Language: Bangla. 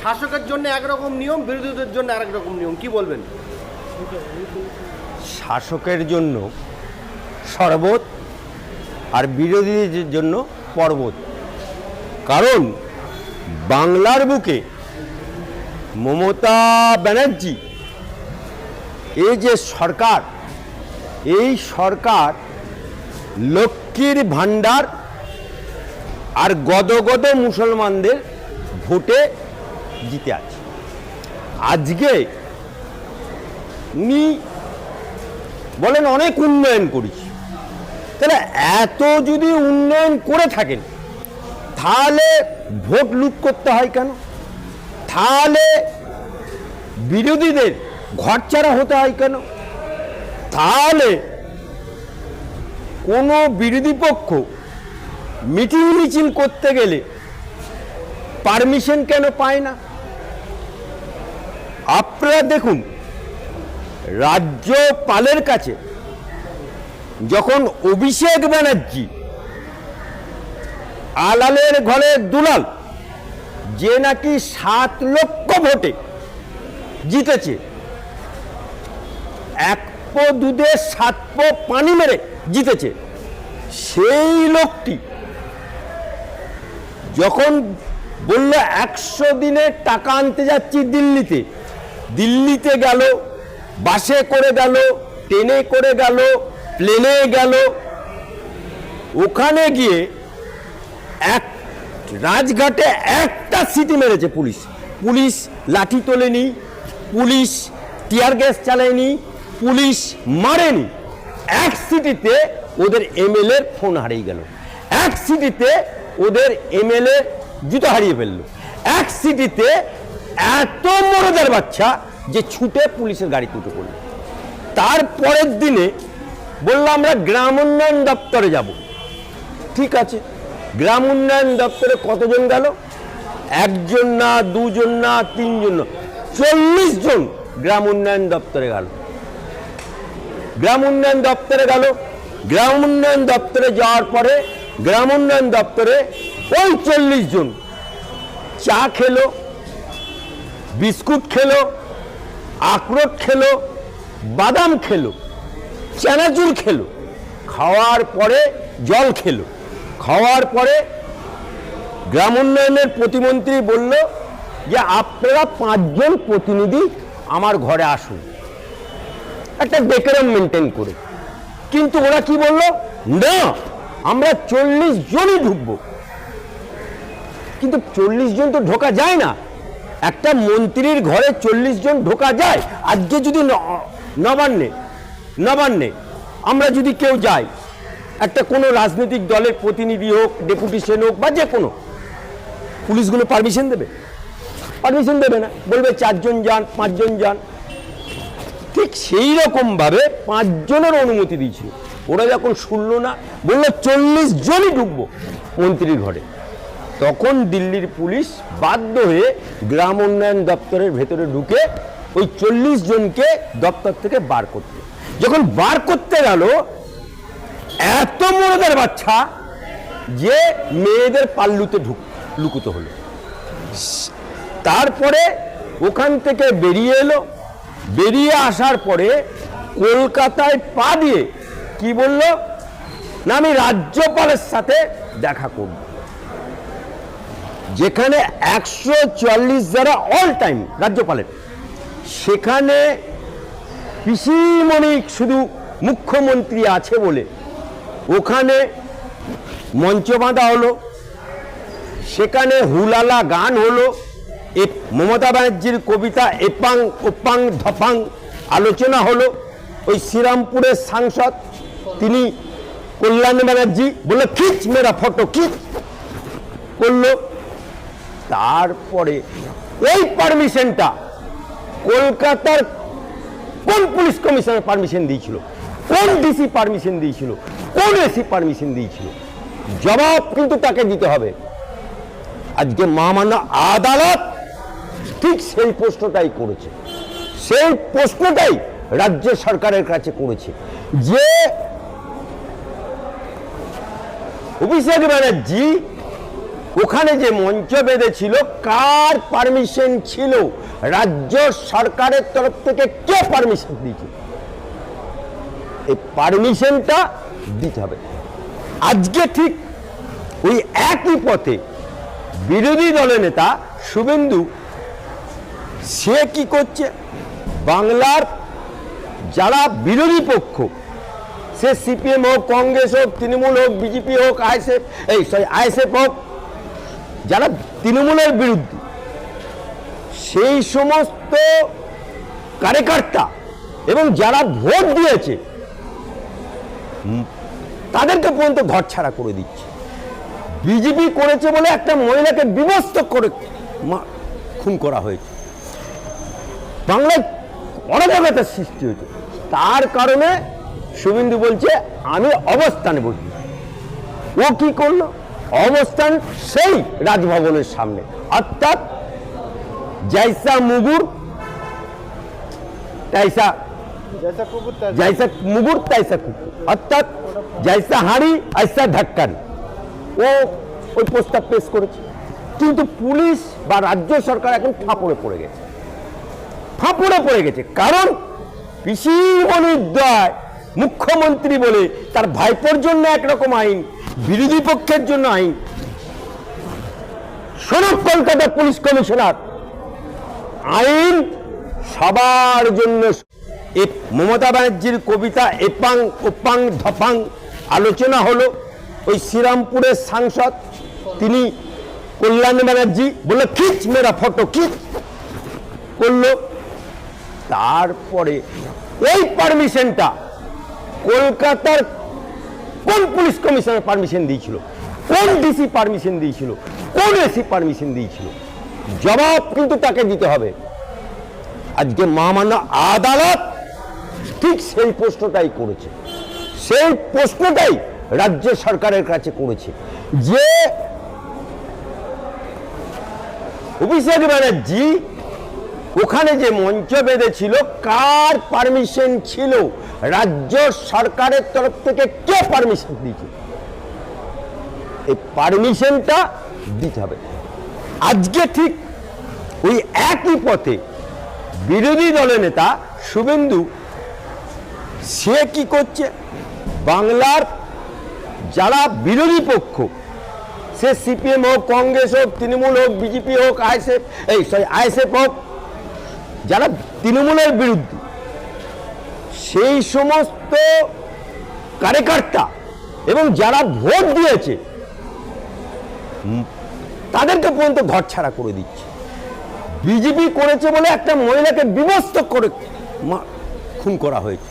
শাসকের জন্য একরকম নিয়ম, বিরোধীদের জন্য আরেক রকম নিয়ম, কি বলবেন? শাসকের জন্য শরবত আর বিরোধীদের জন্য পর্বত। কারণ বাংলার বুকে মমতা ব্যানার্জি, এই যে সরকার, এই সরকার লক্ষ্মীর ভাণ্ডার আর গদগদ মুসলমানদের ভোটে জিতে আছে। আজকে উনি বলেন অনেক উন্নয়ন করেছি। তাহলে এত যদি উন্নয়ন করে থাকেন, তাহলে ভোট লুট করতে হয় কেন? তাহলে বিরোধীদের ঘরচারা হতে হয় কেন? তাহলে কোনো বিরোধী পক্ষ মিটিং মিছিল করতে গেলে পারমিশন কেন পায় না? আপনারা দেখুন, রাজ্যপালের কাছে যখন অভিষেক ব্যানার্জি আলালের ঘরে দুলাল যে নাকি সাত লক্ষ ভোটে জিতেছে, এক পো দুধে সাত পো পানি মেরে জিতেছে, সেই লোকটি যখন বলল, একশো দিনের টাকা আনতে যাচ্ছি দিল্লিতে দিল্লিতে গেল, বাসে করে গেল, ট্রেনে করে গেল, প্লেনে গেল। ওখানে গিয়ে এক রাজঘাটে একটা সিটি মেরেছে পুলিশ। পুলিশ লাঠি তোলেনি, পুলিশ টিয়ার গ্যাস চালায়নি, পুলিশ মারেনি। এক সিটিতে ওদের এমএলএ ফোন হারিয়ে গেল। এক সিটিতে ওদের এমএলএ জুতো হারিয়ে ফেলল। এক সিটিতে এত মরদের বাচ্চা যে ছুটে পুলিশের গাড়িতে উঠে পড়ল তারপরের দিনে বললাম আমরা গ্রাম উন্নয়ন দপ্তরে যাব। ঠিক আছে। গ্রাম উন্নয়ন দপ্তরে কতজন গেল? একজন না, দুজন না, তিনজন না, চল্লিশ জন গ্রাম উন্নয়ন দপ্তরে গেল। গ্রাম উন্নয়ন দপ্তরে গেল? গ্রাম উন্নয়ন দপ্তরে যাওয়ার পরে, গ্রাম উন্নয়ন দপ্তরে ওই চল্লিশ জন চা খেলো। বিস্কুট খেলো, আখরোট খেলো, বাদাম খেলো, চানাচুর খেলো, খাওয়ার পরে জল খেলো। খাওয়ার পরে গ্রাম উন্নয়নের প্রতিমন্ত্রী বলল যে, আপনারা পাঁচজন প্রতিনিধি আমার ঘরে আসুন। একটা ডেকোরাম মেনটেন করে কিন্তু ওরা কি বলল? না, আমরা চল্লিশ জনই ঢুকবো। কিন্তু চল্লিশ জন তো ঢোকা যায় না। একটা মন্ত্রীর ঘরে চল্লিশ জন ঢোকা যায়, আজকে যদি নবান্নে নবান্নে আমরা যদি কেউ যাই, একটা কোনো রাজনৈতিক দলের প্রতিনিধি হোক, ডেপুটেশন হোক, বা যে কোনো, পুলিশগুলো পারমিশন দেবে? পারমিশন দেবে না। বলবে চারজন যান, পাঁচজন যান। ঠিক সেই রকমভাবে পাঁচজনের অনুমতি দিয়েছিল। ওরা যখন শুনলো না, বলল চল্লিশ জনই ঢুকবো মন্ত্রীর ঘরে। তখন দিল্লির পুলিশ বাধ্য হয়ে গ্রাম উন্নয়ন দপ্তরের ভেতরে ঢুকে ওই চল্লিশ জনকে দপ্তর থেকে বার করতে। যখন বার করতে গেল, এত মরদের বাচ্চা যে মেয়েদের পাল্লুতে ঢুক, লুকুত হলো। তারপরে ওখান থেকে বেরিয়ে এলো। বেরিয়ে আসার পরে কলকাতায় পা দিয়ে কি বলল, না, আমি রাজ্যপালের সাথে দেখা করব। যেখানে একশো চুয়াল্লিশ যারা অল টাইম রাজ্যপালের, সেখানে পিসিমণি শুধু মুখ্যমন্ত্রী আছে বলে। ওখানে মঞ্চ বাঁধা হলো, সেখানে হুলালা গান হলো, এ মমতা ব্যানার্জির কবিতা এপাং, ওপাং, ধপাং আলোচনা হলো। ওই শ্রীরামপুরের সাংসদ, তিনি কল্যাণ ব্যানার্জি বলল খিচ, মেরা ফটো, খিচ করল। তারপরে ওই পারমিশনটা কলকাতার কোন পুলিশ কমিশনার পারমিশন দিয়েছিল? কোন ডিসি পারমিশন দিয়েছিল? কোন এসি পারমিশন দিয়েছিল? জবাব কিন্তু তাকে দিতে হবে। আজকে মহামান্য আদালত ঠিক সেই প্রশ্নটাই করেছে। সেই প্রশ্নটাই রাজ্য সরকারের কাছে করেছে যে অভিষেক ব্যানার্জি ওখানে যে মঞ্চ বেঁধেছিল, কার পারমিশন ছিল? রাজ্য সরকারের তরফ থেকে কে পারমিশন দিয়েছে? এই পারমিশনটা দিতে হবে। আজকে ঠিক ওই একই পথে বিরোধী দলের নেতা শুভেন্দু, সে কি করছে? বাংলার যারা বিরোধী পক্ষ, সে সিপিএম হোক, কংগ্রেস হোক, তৃণমূল হোক বিজেপি হোক আইএসএফ এই সরি আইএসএফ হোক যারা তৃণমূলের বিরুদ্ধে, সেই সমস্ত কার্যকর্তা এবং যারা ভোট দিয়েছে, তাদেরকে পর্যন্ত ঘর ছাড়া করে দিচ্ছে। বিজেপি করেছে বলে একটা মহিলাকে বিবস্ত করে খুন করা হয়েছে। বাংলায় অরাজকতার সৃষ্টি হয়েছে। তার কারণে শুভেন্দু বলছে, আমি অবস্থানে বসি ও কি করল? অবস্থান সেই রাজভবনের সামনে। অর্থাৎ জাইসা মুগুর তাইসা জাইসা মুগুর তাইসা কুকুর। অর্থাৎ জাইসা হাঁড়ি আইসা ধাক্কারি ও ওই প্রস্তাব পেশ করেছে। কিন্তু পুলিশ বা রাজ্য সরকার এখন ফাঁপড়ে পড়ে গেছে। ফাঁপড়ে পড়ে গেছে। কারণ কৃষিমণির দয় মুখ্যমন্ত্রী বলে তার ভাইপোর জন্য একরকম আইন, বিরোধী পক্ষের জন্য আইন। শোনক কলকাতা পুলিশ কমিশনার, আইন সবার জন্য মমতা ব্যানার্জির কবিতা এপাং, ওপাং, ধপাং, আলোচনা হলো ওই শ্রীরামপুরের সাংসদ, তিনি কল্যাণ ব্যানার্জি বলল, খিচ মেরা ফটো, খিচ। করল। তারপরে এই পারমিশনটা কলকাতার কোন পুলিশ কমিশনার পারমিশন দিয়েছিল? কোন ডিসি পারমিশন দিয়েছিল? কোন এসি পারমিশন দিয়েছিল? জবাব কিন্তু তাকে দিতে হবে। আজকে মহামান্য আদালত ঠিক সেই প্রশ্নটাই করেছে। সেই প্রশ্নটাই রাজ্য সরকারের কাছে করেছে যে অভিষেক ব্যানার্জি ওখানে যে মঞ্চ বেঁধেছিল, কার পারমিশন ছিল? রাজ্য সরকারের তরফ থেকে কে পারমিশন দিয়েছে? এই পারমিশনটা দিতে হবে। আজকে ঠিক ওই একই পথে বিরোধী দলের নেতা শুভেন্দু, সে কি করছে? বাংলার যারা বিরোধী পক্ষ, সে সিপিএম হোক, কংগ্রেস হোক, তৃণমূল হোক, বিজেপি হোক, আইএসএফ, এই, সরি, আইএসএফ হোক, যারা তৃণমূলের বিরুদ্ধে সেই সমস্ত কারেকর্তা এবং যারা ভোট দিয়েছে, তাদেরকে পর্যন্ত ঘর ছাড়া করে দিচ্ছে। বিজেপি করেছে বলে একটা মহিলাকে বিবস্ত করে খুন করা হয়েছে।